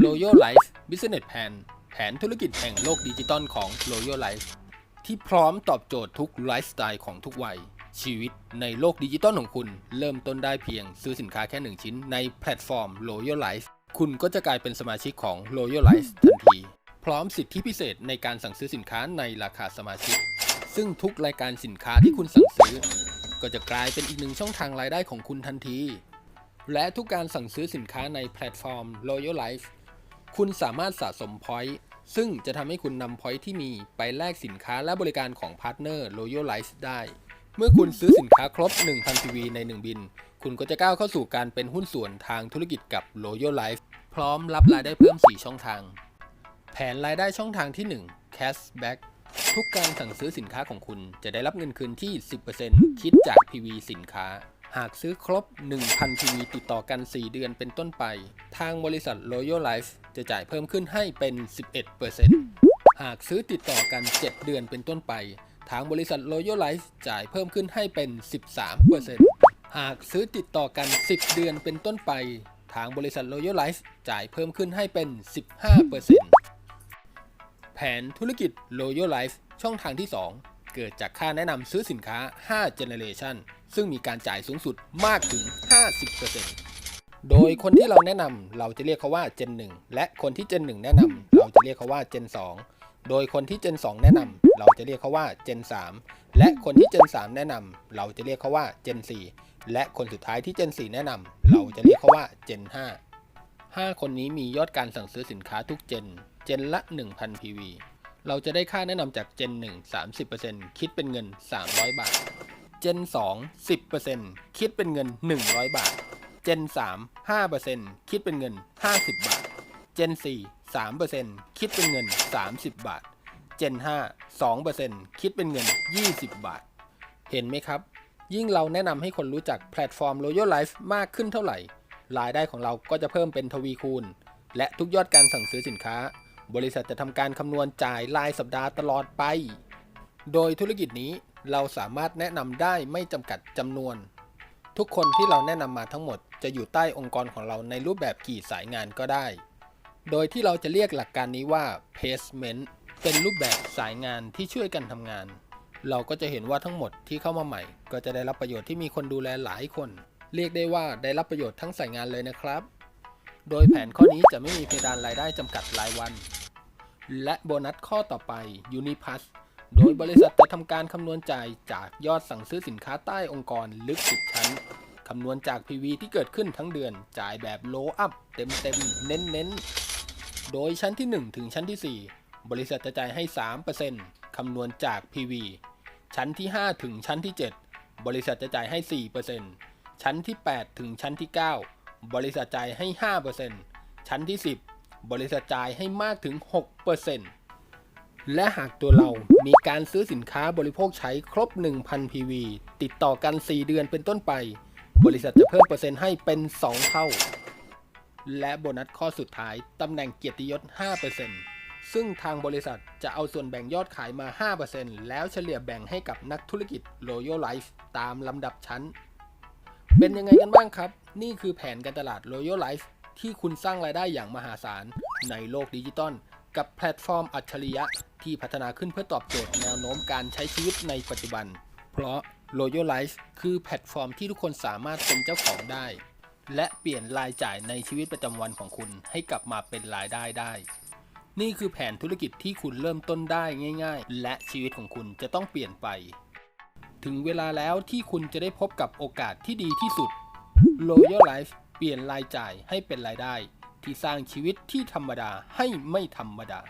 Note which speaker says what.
Speaker 1: Royal Life Business Plan แผนธุรกิจแห่งโลกดิจิตอลของ Royal Life ที่พร้อมตอบโจทย์ทุกไลฟ์สไตล์ของทุกวัย ชีวิตในโลกดิจิตอลของคุณ เริ่มต้นได้เพียงซื้อสินค้าแค่หนึ่งชิ้นในแพลตฟอร์ม Royal Life คุณก็จะกลายเป็นสมาชิกของ Royal Life ทันที พร้อมสิทธิพิเศษในการสั่งซื้อสินค้าในราคาสมาชิก ซึ่งทุกรายการสินค้าที่คุณสั่งซื้อ ก็จะกลายเป็นอีกหนึ่งช่องทางรายได้ของคุณทันที และทุกการสั่งซื้อสินค้าในแพลตฟอร์ม Royal Life คุณสามารถสะสม point ซึ่งจะทำให้คุณนำ point ที่มีไปแลกสินค้าและบริการของพาร์ทเนอร์ Royal Life ได้ เมื่อคุณซื้อสินค้าครบ 1,000 PV ใน 1 บิน คุณก็จะก้าวเข้าสู่การเป็นหุ้นส่วนทางธุรกิจกับ Royal Life พร้อมรับรายได้เพิ่ม 4 ช่องทาง แผนรายได้ช่องทางที่ 1 cashback ทุกการสั่งซื้อสินค้าของคุณจะได้รับเงินคืนที่ 10%คิดจาก PV สินค้า หากซื้อครบ 1,000 PV ติดต่อกัน 4 เดือนเป็นต้นไป ทางบริษัท Royal Life จะจ่ายเพิ่มขึ้นให้เป็น 11%หากซื้อติดต่อกัน 7 เดือนเป็นต้นไป ทางบริษัท Royal Life จ่ายเพิ่มขึ้นให้เป็น 13%หากซื้อติดต่อกัน 10 เดือนเป็นต้นไป ทางบริษัท Royal Life จ่ายเพิ่มขึ้นให้เป็น 15%แผนธุรกิจ Royal Life ช่องทางที่ 2 เกิดจากค่าแนะนำซื้อสินค้า 5 Generation ซึ่งมีการจ่ายสูงสุดมากถึง 50%โดยคนที่เราแนะนำเราจะเรียกเขาว่า Gen 1 และคนที่ Gen 1 แนะนำเราจะเรียกเขาว่า Gen 2 โดยคนที่ Gen 2 แนะนำเราจะเรียกเขาว่า Gen 3 และคนที่ Gen 3 แนะนำเราจะเรียกเขาว่า Gen 4 และคนสุดท้ายที่ Gen 4 แนะนำเราจะเรียกเขาว่า Gen 5 5 คนนี้มียอดการสั่งซื้อสินค้าทุกเจน เจนละ 1,000 PV เราจะได้ค่าแนะนำจากเจน1 30%คิดเป็นเงิน 300 บาทเจน2 10%คิดเป็นเงิน 100 บาทเจน3 5%คิดเป็นเงิน 50 บาทเจน4 3%คิดเป็นเงิน 30 บาทเจน5 2%คิดเป็นเงิน 20 บาท เห็นไหมครับ ยิ่งเราแนะนำให้คนรู้จักแพลตฟอร์ม Royal Life มากขึ้นเท่าไหร่ รายได้ของเราก็จะเพิ่มเป็นทวีคูณ และทุกยอดการสั่งซื้อสินค้า บริษัทจะทำการคำนวณจ่ายรายสัปดาห์ตลอดไป โดยธุรกิจนี้เราสามารถแนะนำได้ไม่จำกัดจำนวน ทุกคนที่เราแนะนำมาทั้งหมด จะอยู่ใต้องค์กรของเราในรูปแบบกี่สายงานก็ได้ โดยที่เราจะเรียกหลักการนี้ว่า placement เป็นรูปแบบสายงานที่ช่วยกันทำงาน เราก็จะเห็นว่าทั้งหมดที่เข้ามาใหม่ ก็จะได้รับประโยชน์ที่มีคนดูแลหลายคน เรียกได้ว่าได้รับประโยชน์ทั้งสายงานเลยนะครับ โดยแผนข้อนี้จะไม่มีเพดานรายได้จำกัดรายวัน และโบนัสข้อต่อไป Unipass โดยบริษัทจะทำการคำนวณจ่ายจากยอดสั่งซื้อสินค้าใต้องค์กรลึกสุดชั้น คำนวณจาก PV ที่เกิดขึ้นทั้งเดือน จ่ายแบบ low up เต็มเต็มๆเน้นเน้นๆ โดยชั้นที่ 1 ถึงชั้นที่ 4 บริษัทจะจ่ายให้ 3%คำนวณจาก PV ชั้นที่ 5 ถึงชั้นที่ 7 บริษัทจะจ่ายให้ 4%ชั้นที่ 8 ถึงชั้นที่ 9 บริษัทจ่ายให้ 5%ชั้นที่ 10 บริษัทจ่ายให้มากถึง 6%และหากตัวเรามีการซื้อสินค้าบริโภคใช้ครบ 1,000 PV ติดต่อกัน 4 เดือนเป็นต้นไป บริษัทจะเพิ่มเปอร์เซ็นต์ให้เป็น 2 เท่า และโบนัสข้อสุดท้าย ตำแหน่งเกียรติยศ 5%ซึ่งทางบริษัทจะเอาส่วนแบ่งยอดขายมา 5%แล้วเฉลี่ยแบ่งให้กับนักธุรกิจ Royal Life ตามลำดับชั้น เป็นยังไงกันบ้างครับ นี่คือแผนการตลาด Royal Life ที่คุณสร้างรายได้อย่างมหาศาล ในโลกดิจิตอลกับแพลตฟอร์มอัจฉริยะ ที่พัฒนาขึ้นเพื่อตอบโจทย์แนวโน้มการใช้ชีวิตในปัจจุบัน เพราะ Royal Life คือแพลตฟอร์มที่ทุกคนสามารถเป็นเจ้าของได้ และเปลี่ยนรายจ่ายในชีวิตประจำวันของคุณให้กลับมาเป็นรายได้ได้ นี่คือแผนธุรกิจที่คุณเริ่มต้นได้ง่าย ๆ และชีวิตของคุณจะต้องเปลี่ยนไป ถึงเวลาแล้วที่คุณจะได้พบกับโอกาสที่ดีที่สุด Royal Life ปลี่ยนรายจ่ายให้เป็นรายได้ ที่สร้างชีวิตที่ธรรมดาให้ไม่ธรรมดา